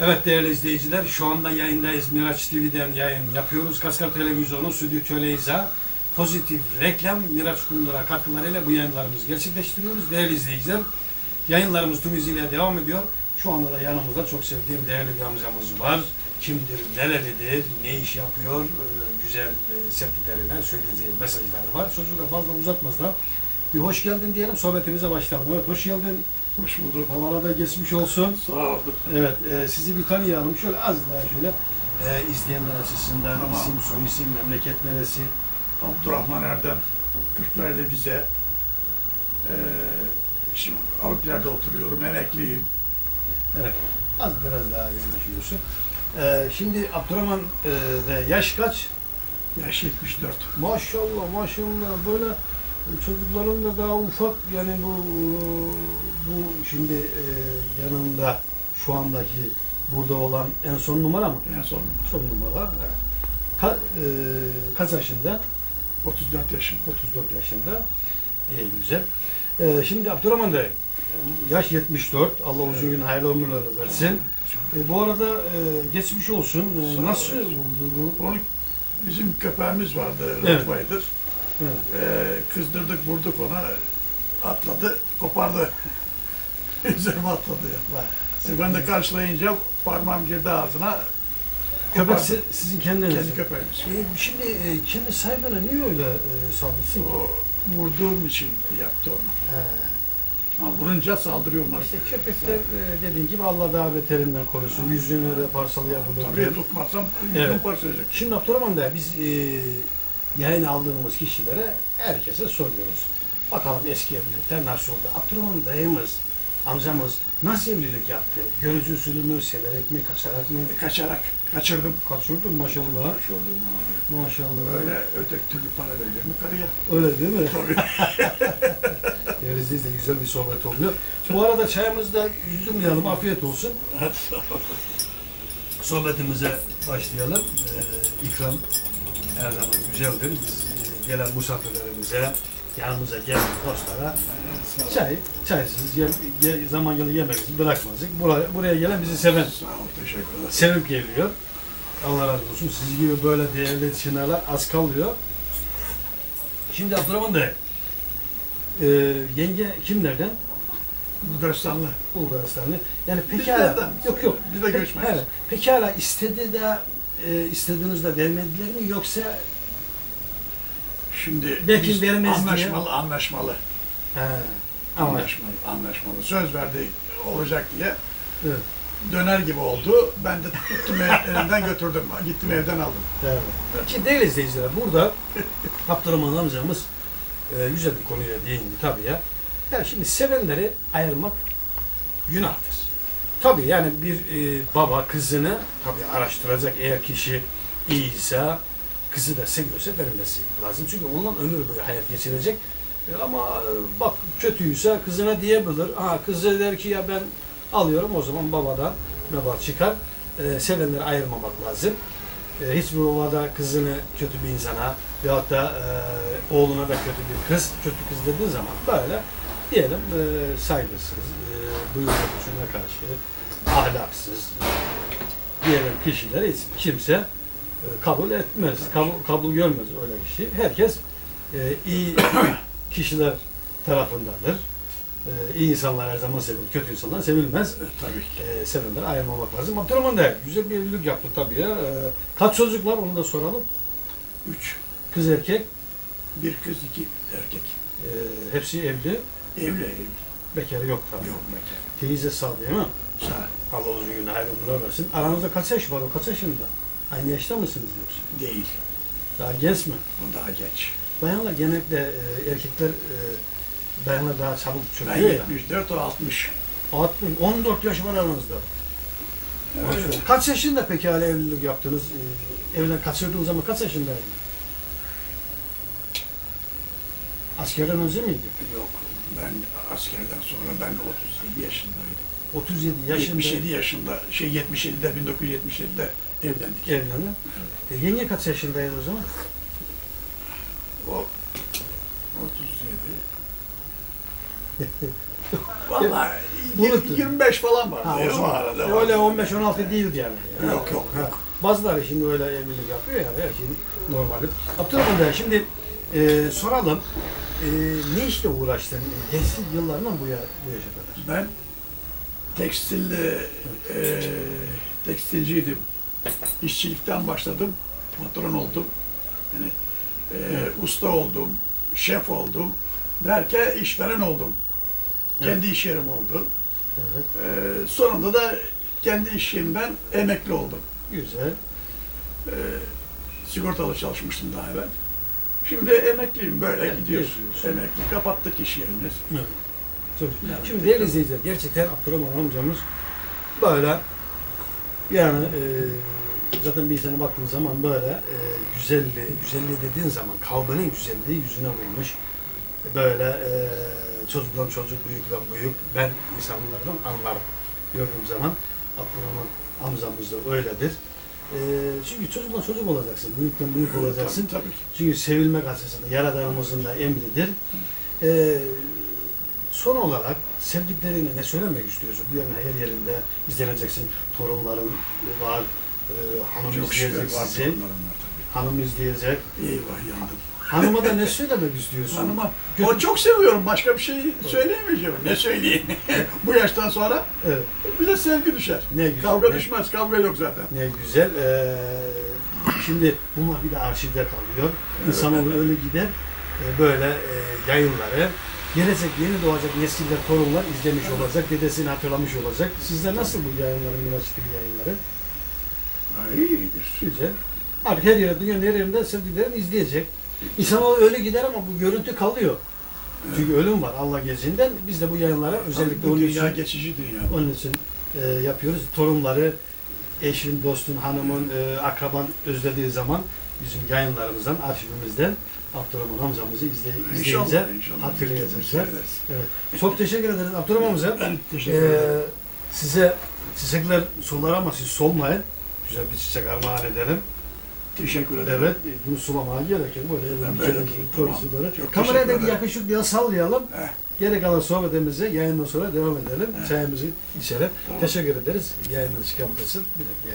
Evet değerli izleyiciler şu anda yayındayız. Miraç TV'den yayın yapıyoruz. Kaskar Televizyonu Stüdyo Töleyza pozitif reklam Miraç Kundura katkılarıyla bu yayınlarımızı gerçekleştiriyoruz. Değerli izleyiciler yayınlarımız tüm hızıyla devam ediyor. Şu anda da yanımızda çok sevdiğim değerli bir amcamız var. Kimdir, nerelidir, ne iş yapıyor, ee, güzel e, sevdiklerine söyleyeceği mesajları var. Sözü de fazla uzatmazdan bir hoş geldin diyelim, sohbetimize başlayalım. Evet, hoş geldin. Hoş bulduk. Havada geçmiş olsun. Sağ olun. Evet, e, sizi bir tanıyalım. Şöyle az daha şöyle e, izleyenler açısından Tamam. isim, soy isim, memleket neresi? Abdurrahman Erdem. Kırklareli vize. Ee, şimdi Avrupa'da oturuyorum. Emekliyim. Evet, az biraz daha yanaşıyorsun. E, şimdi Abdurrahman e, de yaş kaç? Yaş 74. Maşallah, maşallah. Böyle e, çocukların da daha ufak yani bu bu şimdi e, yanında şu andaki burada olan en son numara mı? En son Son numara. Evet. Ka, e, kaç yaşında? 34 yaşında. 34 yaşında. İyi güzel. Ee, şimdi Abdurrahman Bey, yaş 74. Allah uzun gün hayırlı ömürler versin. E, bu arada e, geçmiş olsun. E, Sağ nasıl oldu bu? Onu bizim köpeğimiz vardı. Evet. Rottweiler. Evet. Ee, kızdırdık vurduk ona. Atladı. Kopardı. Üzerime atladı ya. Var. E, Ben de karşılayınca parmağım girdi ağzına. Köpek si- sizin kendiniz. Kendi köpeğimiz. E, şimdi e, kendi sahibine niye öyle e, saldırsın ki? O vurduğum için yaptı onu. He. Ha, vurunca saldırıyorlar. İşte köpekler e, dediğin gibi Allah daha beterinden korusun. Yüzünü de parçalayabilir. Tabii tutmazsam Evet. yüzüm parçalayacak. Şimdi Abdurrahman Bey biz e, yayın aldığımız kişilere herkese soruyoruz. Bakalım eski evlilikler nasıl oldu? Abdurrahman dayımız, amcamız nasıl evlilik yaptı? Görücü usulü mü, severek mi, kaçarak mı? Kaçarak kaçırdım. Kaçırdın maşallah. Kaçırdım abi. Maşallah. Öyle ötek türlü para verilir mi karıya? Öyle değil mi? Tabii. Değerli de güzel bir sohbet oluyor. Bu arada çayımızı da yudumlayalım. Afiyet olsun. Sohbetimize başlayalım. Ee, ikram her zaman güzeldir. Biz e, gelen misafirlerimize, yanımıza gelen dostlara çay, çaysız ye, ye, zaman yılı yemeğimizi bırakmazdık. Buraya, buraya gelen bizi seven, Sağ ol, sevip geliyor. Allah razı olsun. Siz gibi böyle değerli çınarlar az kalıyor. Şimdi Abdurrahman Bey, e, yenge kimlerden? Bulgaristanlı. Bulgaristanlı. Yani pekala, yok yok. Biz de göçmeniz. Pekala istedi de e, istediğinizde vermediler mi yoksa Şimdi Belki biz vermez diye. anlaşmalı, anlaşmalı. he, Anlaşmalı, anlaşmalı. Söz verdi olacak diye. evet, Döner gibi oldu. Ben de tuttum elinden götürdüm. Gittim evden aldım. evet. Ki değerli izleyiciler burada Abdurrahman amcamız e, güzel bir konuya değindi tabii ya. Ya şimdi sevenleri ayırmak günahtır. Tabii yani bir e, baba kızını tabii araştıracak eğer kişi iyiyse kızı da seviyorsa vermesi lazım. Çünkü ondan ömür boyu hayat geçirecek. E, ama e, bak kötüyse kızına diyebilir. Ha kızı der ki ya ben alıyorum o zaman babadan mebat çıkar. E, sevenleri ayırmamak lazım. E, hiçbir babada kızını kötü bir insana veyahut da e, oğluna da kötü bir kız, kötü kız dediği zaman böyle diyelim e, saygısız, e, duygu karşı ahlaksız e, diyelim kişiler hiç kimse kabul etmez, kabul, kabul görmez öyle kişi. Herkes e, iyi kişiler tarafındadır. E, iyi insanlar her zaman sevilir, kötü insanlar sevilmez. E, tabii ki. E, sevenleri ayırmamak lazım. Abdurrahman da güzel bir evlilik yaptı tabii ya. E, kaç çocuk var onu da soralım. Üç. Kız erkek, Bir kız, iki erkek. e, hepsi evli. Evli, evli. Bekarı yok tabii. Yok bekar. Teyze sağ değil mi? Sağ. Allah uzun günde hayırlı versin. Aranızda kaç yaş var o? Kaç yaşında? Aynı yaşta mısınız yoksa? Değil. Daha genç mi? O daha geç. Bayanlar genellikle e, erkekler e, bayanlar daha çabuk Ben çöküyor ya. 74, o 60. 60, 14 yaş var aranızda. Evet. Kaç yaşında peki hala evlilik yaptınız? E, evden kaçırdığınız zaman kaç yaşındaydın? Askerden önce miydi? Yok. Ben askerden sonra ben 37 yaşındaydım. 37 yaşında 77 yaşında, şey 77'de 1977'de evlendik. evlendi. E, yenge kaç yaşındaydı o zaman? O 37. Vallahi Unuttum. 25 falan var. Ha, o zaman. arada Öyle var. 15-16 değildi yani. Yok, yok, yok. Bazıları şimdi öyle evlilik yapıyor yani her şey normaldir. Abdurrahman Bey şimdi e, soralım. E, ne işle uğraştın gençlik yıllarından bu, ya, bu yaşa kadar? Ben tekstilde e, tekstilciydim. İşçilikten başladım. Patron oldum. Yani e, usta oldum, şef oldum. Derken işveren oldum. Kendi iş yerim oldu. Evet, E, sonunda da kendi iş yerimden emekli oldum. güzel. E, sigortalı çalışmıştım daha evvel. Şimdi emekliyim böyle Evet, gidiyoruz. Emekli kapattık iş yerimiz. Evet. Çok. Evet. Şimdi değerli izleyiciler gerçekten Abdurrahman amcamız böyle yani e, zaten bir insana baktığın zaman böyle e, güzelliği, güzelliği dediğin zaman kalbinin güzelliği yüzüne vurmuş. Böyle e, çocuktan çocuk, büyükten büyük ben insanlardan anlarım. Gördüğüm zaman Abdurrahman amcamız da öyledir. E, çünkü çocuktan çocuk olacaksın, büyükten büyük olacaksın. Tabii, tabii ki. Çünkü sevilmek açısından Yaradanımızın da emridir. Ee, son olarak sevdiklerine ne söylemek istiyorsun? Yana her yerinde izleneceksin. Torunların var, e, hanım Çok izleyecek var. Hanım izleyecek. Eyvah yandım. Hanıma da ne söylemek istiyorsun? Hanıma, o çok seviyorum. Başka bir şey söyleyemeyeceğim. Ne söyleyeyim? Bu yaştan sonra Evet, bize sevgi düşer. ne güzel. Kavga ne, düşmez. Kavga yok zaten. ne güzel. Ee, şimdi bunlar bir de arşivde kalıyor. İnsanoğlu öyle gider. e, böyle e, yayınları gelecek yeni doğacak nesiller, torunlar izlemiş olacak, dedesini hatırlamış olacak. Sizde nasıl bu yayınların, Miraç TV yayınları? Ha, iyidir. Güzel. Artık her yerde, dünyanın her yerinde sevdiklerini izleyecek. İnsanoğlu öyle gider ama bu görüntü kalıyor. Çünkü ölüm var Allah gecinden. Biz de bu yayınlara özellikle bu onun dünya için, geçici dünya. onun için e, yapıyoruz. Torunları, eşin, dostun, hanımın, e, akraban özlediği zaman bizim yayınlarımızdan, arşivimizden Abdurrahman Hamza'mızı izle, izleyince hatırlayacaklar. Evet. Çok teşekkür ederiz Abdurrahman Hamza. Ben teşekkür Ee, ederim. size çiçekler solar ama siz solmayın. Güzel bir çiçek armağan edelim. Teşekkür ederim. Evet, e, bunu sulamaya gerek yok. Böyle Ben elin bir böyle kere yapayım, koy tamam. Kameraya da bir yakışık bir sallayalım. Heh. Geri kalan sohbetimize yayından sonra devam edelim. Evet. Çayımızı içelim. Tamam. Teşekkür ederiz. Yayının çıkan Bir dakika.